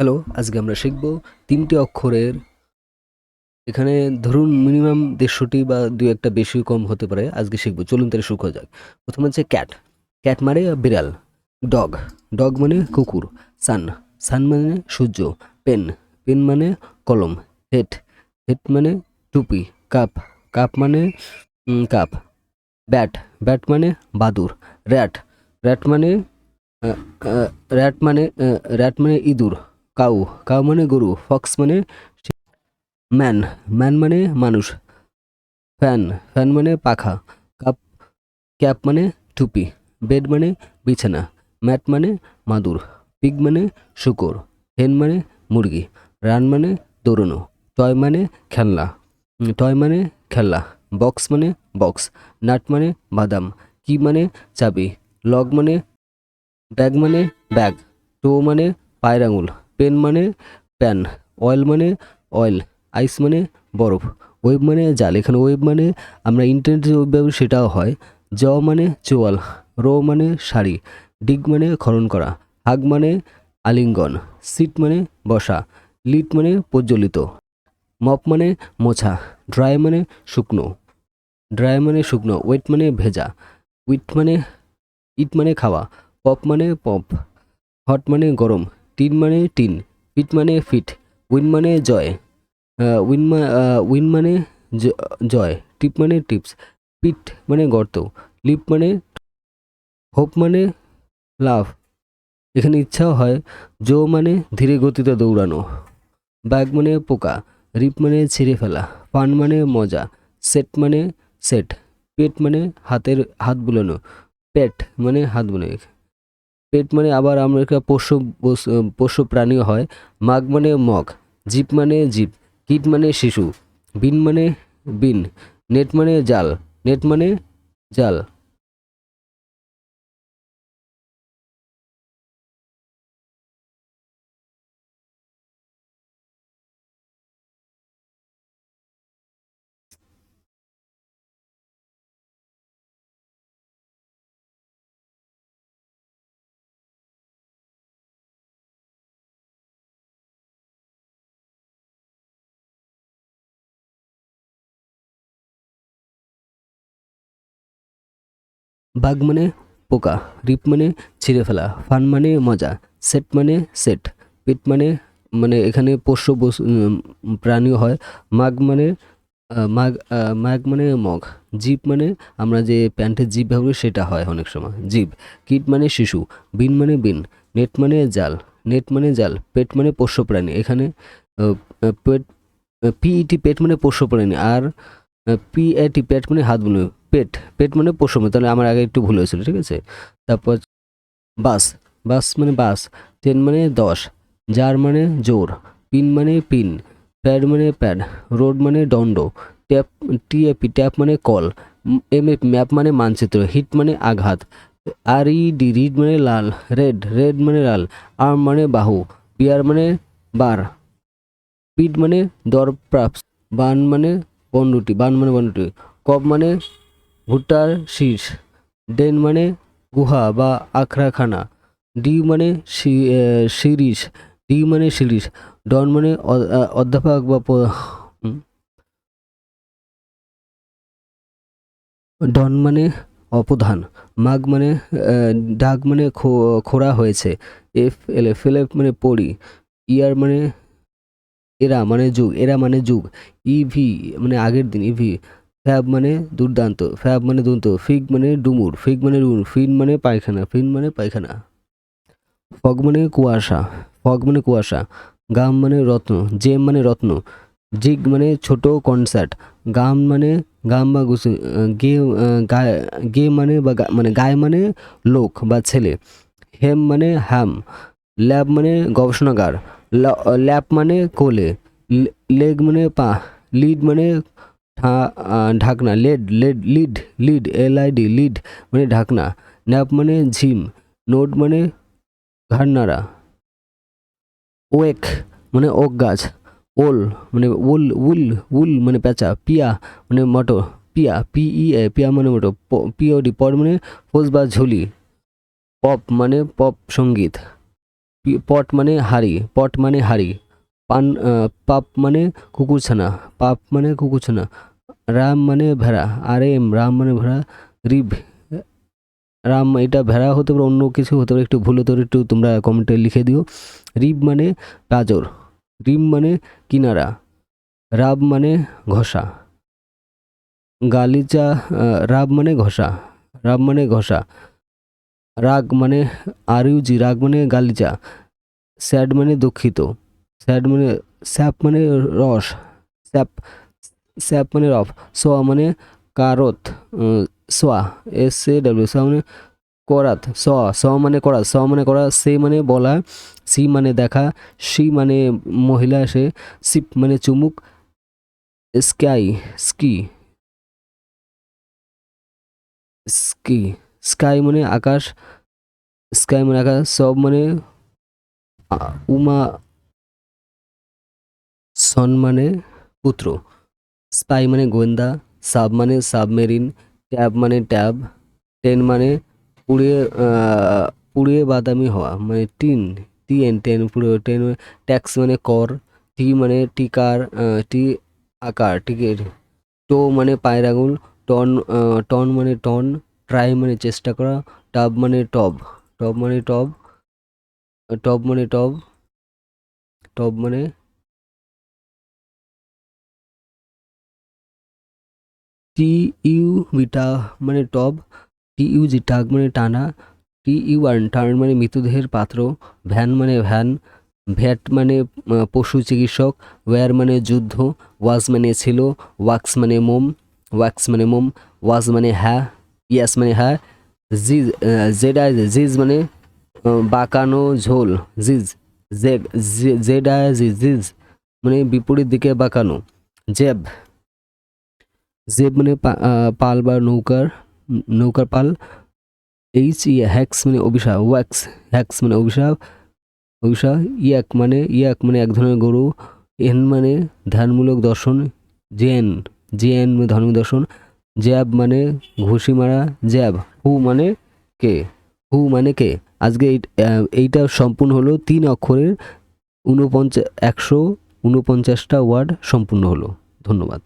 Hello, আজকে আমরা শিখব তিনটি অক্ষরের, এখানে ধরুন মিনিমাম দেড়শোটি বা দু একটা বেশি কম হতে পারে, আজকে শিখব। চলুন তাহলে শুরু করা যাক। প্রথম হচ্ছে ক্যাট ক্যাট মানে বিড়াল ডগ ডগ মানে কুকুর সান সান মানে সূর্য পেন পেন মানে কলম হেড হেড মানে টুপি কাপ কাপ মানে কাপ ব্যাট ব্যাট মানে বাদুর র্যাট র্যাট মানে র্যাট মানে র্যাট মানে ইঁদুর। কাউ কাউ মানে গরু ফক্স মানে ম্যান ম্যান মানে মানুষ ফ্যান ফ্যান মানে পাখা কাপ ক্যাপ মানে টুপি বেড মানে বিছানা ম্যাট মানে মাদুর পিগ মানে শুকর হেন মানে মুরগি রান মানে দৌড়ানো টয় মানে খেলনা টয় মানে খেলনা বক্স মানে বক্স নাট মানে বাদাম কি মানে চাবি লগ মানে ব্যাগ মানে ব্যাগ টো মানে পায়ের আঙুল পেন মানে প্যান, অয়েল মানে অয়েল, আইস মানে বরফ, ওয়েব মানে জাল। এখানে ওয়েব মানে আমরা ইন্টারনেট যে ওয়েব ব্যবহার সেটাও হয়। জ মানে চোয়াল, রো মানে শাড়ি, ডিগ মানে খনন করা, হাগ মানে আলিঙ্গন, সিট মানে বসা, লিট মানে প্রজ্বলিত, মপ মানে মোছা, ড্রাই মানে শুকনো, ড্রাই মানে শুকনো, ওয়েট মানে ভেজা, উইট মানে ইট মানে খাওয়া, পপ মানে পপ, হট মানে গরম টিন মানে টিন ফিট মানে ফিট উইন মানে জয় উইন উইন মানে জয়, টিপ মানে টিপস পিট মানে গর্ত, লিপ মানে হোপ মানে লাভ এখানে ইচ্ছাও হয়, জো মানে ধীরে গতিতে দৌড়ানো, ব্যাগ মানে পোকা, রিপ মানে ছিঁড়ে ফেলা, পান মানে মজা, সেট মানে সেট, পেট মানে হাতের, হাত বুলানো, পেট মানে হাত বুলানো পেট মানে আবার আমরা একটা পোষ্য পশু পোষ্য প্রাণীও হয়। মাগ মানে মগ জিপ মানে জিপ কিট মানে শিশু, বিন মানে বিন, নেট মানে জাল, নেট মানে জাল। বাঘ মানে পোকা, রিপ মানে ছিঁড়ে ফেলা, ফান মানে মজা, সেট মানে সেট, পিট মানে মানে এখানে পোষ্য প্রাণীও হয় মাগ মানে মাগ মাগ মানে মগ জিপ মানে আমরা যে প্যান্টের জিপ ব্যবহার সেটা হয় অনেক সময় জিপ কিট মানে শিশু, বিন মানে বিন, নেট মানে জাল, নেট মানে জাল, পেট মানে পোষ্য প্রাণী, এখানে পেট পিইটি পেট মানে পোষ্য প্রাণী, আর পিএটি পেট মানে হাত বুনো, পেট পেট মানে প্রাণী। তাহলে আমার আগে একটু ভুল হয়েছিল, ঠিক আছে তারপর বাস বাস মানে বাস টেন মানে দশ, জার মানে জোর, পিন মানে পিন, প্যাড মানে প্যাড, রোড মানে দণ্ড, tap T A P tap মানে কল এম এফ ম্যাপ মানে মানচিত্র, হিট মানে আঘাত, আর, ই, ডি, রিড মানে লাল, রেড রেড মানে লাল আর্ম মানে বাহু পিয়ার মানে বার, পিড মানে দরপ্রাপ্স বান মানে বন্ডুটি বান মানে বন্ডুটি কব মানে ভুট্টার শীষ, ডেন মানে গুহা বা আখড়াখানা, ডি মানে শিরিষ ডি মানে শিরিষ ডন মানে অধ্যাপক বা ডন মানে অপধান মাগ মানে ডাক মানে খোরা হয়েছে, F, L F L, F মানে পড়ি, ইয়ার মানে এরা মানে যুগ, এরা মানে যুগ। ইভি মানে আগের দিন ইভি ফ্যাব মানে দুর্দান্ত ফ্যাব মানে দুন্ত ফিগ মানে ডুমুর ফিগ মানে ডুমুর ফিন মানে পায়খানা ফিন মানে পায়খানা। ফগ মানে কুয়াশা ফগ মানে কুয়াশা। গাম মানে রত্ন জেম মানে রত্ন। জিগ মানে ছোট কনসার্ট গাম মানে গাম বা গুসু গে গে মানে বা মানে গায়ে মানে লোক বা ছেলে। হেম মানে হ্যাম ল্যাব মানে গবেষণাগার। ল্যাপ মানে কোলে লেগ মানে পা, লিড মানে ঢাকনা, led led, lid lid, L I D, lid মানে ঢাকনা, ন্যাপ মানে ঝিম, নোট মানে ঘাড়নাড়া, ওয়েক মানে ওক গাছ, ওল মানে উল উল উল মানে পেঁচা পিয়া মানে মটর পিয়া পিই এ, পিয়া মানে মটর পিওডি পর মানে ফোজ বা ঝুলি, পপ মানে পপ সংগীত। পি- পট মানে হাড়ি, পট মানে হাড়ি, পান পাপ মানে কুকুরছানা, পাপ মানে কুকুরছানা, রাম মানে ভেড়া আর এম রাম মানে ভেড়া রিব রাম এটা ভেড়া হতে পারে, অন্য কিছু হতে পারে, একটু ভুল হতে পারে, একটু তোমরা কমেন্টে লিখে দিও। রিব মানে গাজর, রিম মানে কিনারা, রাব মানে ঘষা, গালিচা রাব মানে ঘষা, রাব মানে ঘষা রাগ মানে আরিউজি রাগ মানে গালিচা, স্যাড মানে দুঃখিত, স্যাড মানে স্যাপ মানে রস, স্যাপ স্যাপ মানে রফ, সোয়া মানে কারত সোয়া, এস এ ডাব্লিউ, সোয়া মানে করাত স স মানে করাত স মানে করা, সে মানে বলা, সি মানে দেখা, সি মানে মহিলা সে সিপ মানে চুমুক, স্কাই, স্কি স্কি স্কাই মানে আকাশ স্কাই মানে আকাশ সব মানে উমা সন মানে পুত্র স্পাই মানে গোয়েন্দা সাব মানে সাবমেরিন ট্যাব মানে ট্যাব টেন মানে পুড়িয়ে পুড়িয়ে বাদামি হওয়া মানে টিন টিএন টেন পুড়িয়ে টেন ট্যাক্স মানে কর টি মানে টিকার টি আকার টিকেট টো মানে পায়ের আঙুল টন টন মানে টন ট্রাই মানে চেষ্টা করা টাব মানে টব টব মানে টব টব মানে টব টব মানে টি ইউ বিটা মানে টব টি ইউ জি টাগ মানে টানা টি ইউ টার্ন মানে মৃতদেহের পাত্র, ভ্যান মানে ভ্যান, ভ্যাট মানে পশু চিকিৎসক, ওয়্যার মানে যুদ্ধ, ওয়াজ মানে ছিল, ওয়াক্স মানে মোম, ওয়াক্স মানে মোম, ওয়াজ মানে হ্যাঁ ইয়াস মানে হ্যাঁ। জিজ জেড আই জিজ মানে বাঁকানো ঝোল। Zig Z Z I zig মানে বিপরীত দিকে বাঁকানো। জেব জেব মানে পাল বা নৌকার নৌকার পাল। এইচ ই হ্যাক্স মানে অভিশাপ ওয়াক্স হ্যাক্স মানে অভিশাপ অভিশাপ ইয়াক মানে ইয়াক মানে এক ধরনের গরু এন মানে ধ্যানমূলক দর্শন জেন জেন মানে ধর্মীয় দর্শন। জ্যাব মানে ঘুষি মারা জ্যাব। হু মানে কে? হু মানে কে? আজকে এই- এইটা সম্পূর্ণ হলো তিন অক্ষরের উনপঞ্চাশ একশো উনপঞ্চাশটা ওয়ার্ড সম্পূর্ণ হলো। ধন্যবাদ।